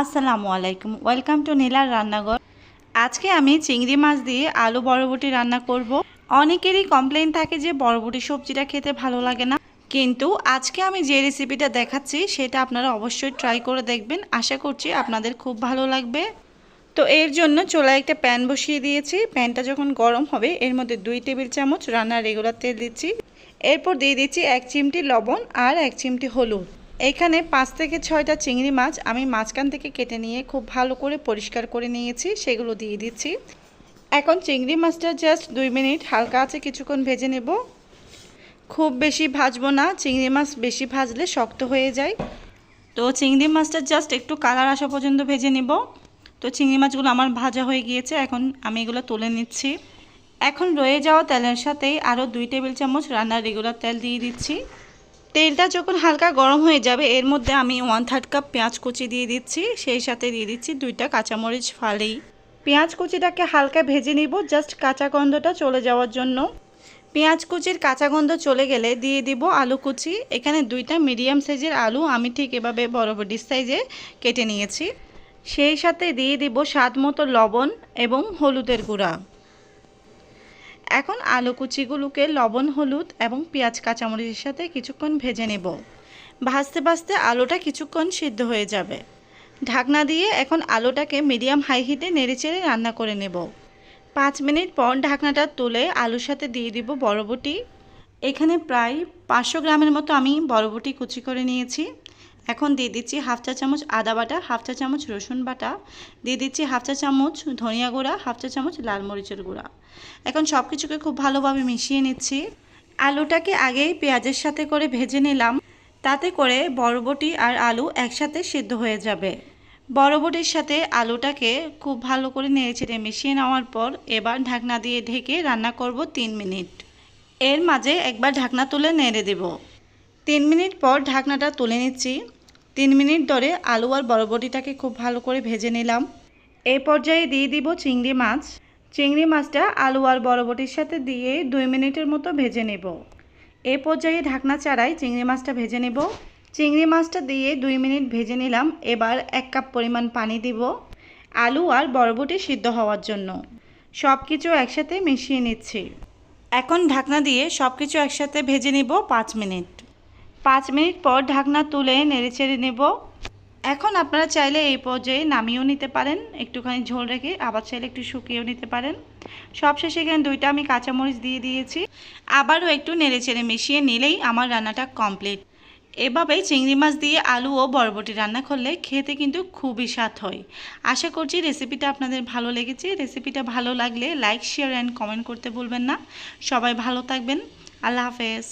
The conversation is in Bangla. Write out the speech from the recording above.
আসসালামু আলাইকুম। ওয়েলকাম টু নীলার রান্নাঘর। আজকে আমি চিংড়ি মাছ দিয়ে আলু বড়বটি রান্না করব। অনেকেরই কমপ্লেন থাকে যে বড়বটি সবজিটা খেতে ভালো লাগে না। কিন্তু আজকে আমি যে রেসিপিটা দেখাচ্ছি, সেটা আপনারা অবশ্যই ট্রাই করে দেখবেন। আশা করছি আপনাদের খুব ভালো লাগবে। তো এর জন্য চুলায় একটা প্যান বসিয়ে দিয়েছি। প্যানটা যখন গরম হবে, এর মধ্যে দুই টেবিল চামচ রান্নার রেগুলার তেল দিচ্ছি। এরপর দিয়ে দিচ্ছি এক চিমটি লবণ আর এক চিমটি হলুদ। এখানে পাঁচ থেকে ছয়টা চিংড়ি মাছ আমি মাঝখান থেকে কেটে নিয়ে খুব ভালো করে পরিষ্কার করে নিয়েছি, সেগুলো দিয়ে দিচ্ছি। এখন চিংড়ি মাছটা জাস্ট দুই মিনিট হালকা আছে কিছুক্ষণ ভেজে নেব। খুব বেশি ভাজবো না, চিংড়ি মাছ বেশি ভাজলে শক্ত হয়ে যায়। তো চিংড়ি মাছটা জাস্ট একটু কালার আসা পর্যন্ত ভেজে নেব। তো চিংড়ি মাছগুলো আমার ভাজা হয়ে গিয়েছে, এখন আমি এগুলো তুলে নিচ্ছি। এখন রয়ে যাওয়া তেলের সাথেই আরও দুই টেবিল চামচ রান্নার রেগুলার তেল দিয়ে দিচ্ছি। তেলটা যখন হালকা গরম হয়ে যাবে, এর মধ্যে আমি ওয়ান থার্ড কাপ পেঁয়াজ কুচি দিয়ে দিচ্ছি। সেই সাথে দিয়ে দিচ্ছি দুইটা কাঁচামরিচ ফালি পেঁয়াজ কুচিটাকে হালকা ভেজে নিব জাস্ট কাঁচা গন্ধটা চলে যাওয়ার জন্য। পেঁয়াজ কুচির কাঁচা গন্ধ চলে গেলে দিয়ে দিব আলু কুচি। এখানে দুইটা মিডিয়াম সাইজের আলু আমি ঠিক এভাবে বড় বড় সাইজে কেটে নিয়েছি। সেই সাথে দিয়ে দিব স্বাদ মতো লবণ এবং হলুদের গুঁড়া। এখন আলু কুচিগুলোকে লবণ, হলুদ এবং পেঁয়াজ কাঁচামরিচের সাথে কিছুক্ষণ ভেজে নেব। ভাজতে ভাজতে আলুটা কিছুক্ষণ সিদ্ধ হয়ে যাবে। ঢাকনা দিয়ে এখন আলুটাকে মিডিয়াম হাই হিটে নেড়েচেড়ে রান্না করে নেব। পাঁচ মিনিট পর ঢাকনাটা তুলে আলুর সাথে দিয়ে দিব বড়বটি এখানে প্রায় পাঁচশো গ্রামের মতো আমি বড়বটি কুচি করে নিয়েছি। এখন দিয়ে দিচ্ছি হাফ চা চামচ আদা বাটা, হাফ চা চামচ রসুন বাটা, দিয়ে দিচ্ছি হাফ চা চামচ ধনিয়া গুঁড়া, হাফ চা চামচ লাল মরিচের গুঁড়া। এখন সব কিছুকে খুব ভালোভাবে মিশিয়ে নিচ্ছি। আলুটাকে আগেই পেঁয়াজের সাথে করে ভেজে নিলাম। তাতে করে বড়বটি আর আলু একসাথে সিদ্ধ হয়ে যাবে। বড়বটির সাথে আলুটাকে খুব ভালো করে নেড়েচেড়ে মিশিয়ে নেওয়ার পর এবার ঢাকনা দিয়ে ঢেকে রান্না করব তিন মিনিট। এর মাঝে একবার ঢাকনা তুলে নেড়ে দেব। তিন মিনিট পর ঢাকনাটা তুলে নিচ্ছি। তিন মিনিট ধরে আলু আর বরবটিটাকে খুব ভালো করে ভেজে নিলাম। এই পর্যায়ে দিয়ে দিব চিংড়ি মাছ। চিংড়ি মাছটা আলু আর বরবটির সাথে দিয়ে দুই মিনিটের মতো ভেজে নেব। এ পর্যায়ে ঢাকনা চাড়াই চিংড়ি মাছটা ভেজে নেব। চিংড়ি মাছটা দিয়ে দুই মিনিট ভেজে নিলাম। এবার এক কাপ পরিমাণ পানি দিব আলু আর বরবটি সিদ্ধ হওয়ার জন্য। সব কিছু একসাথে মিশিয়ে নিচ্ছি। এখন ঢাকনা দিয়ে সব কিছু একসাথে ভেজে নিব পাঁচ মিনিট। পাঁচ মিনিট পর ঢাকনা তুলে নেড়েচেড়ে নেব। এখন আপনারা চাইলে এই পর্যায়ে নামিয়েও নিতে পারেন। একটুখানি ঝোল রেখে আবার চাইলে একটু শুকিয়েও নিতে পারেন। সবশেষে এখানে দুইটা আমি কাঁচামরিচ দিয়ে দিয়েছি। আবারও একটু নেড়েচেড়ে মিশিয়ে নিলেই আমার রান্নাটা কমপ্লিট। এভাবেই চিংড়ি মাছ দিয়ে আলু ও বরবটি রান্না করলে খেতে কিন্তু খুবই স্বাদ হয়। আশা করছি রেসিপিটা আপনাদের ভালো লেগেছে। রেসিপিটা ভালো লাগলে লাইক, শেয়ার অ্যান্ড কমেন্ট করতে ভুলবেন না। সবাই ভালো থাকবেন। আল্লাহ হাফেজ।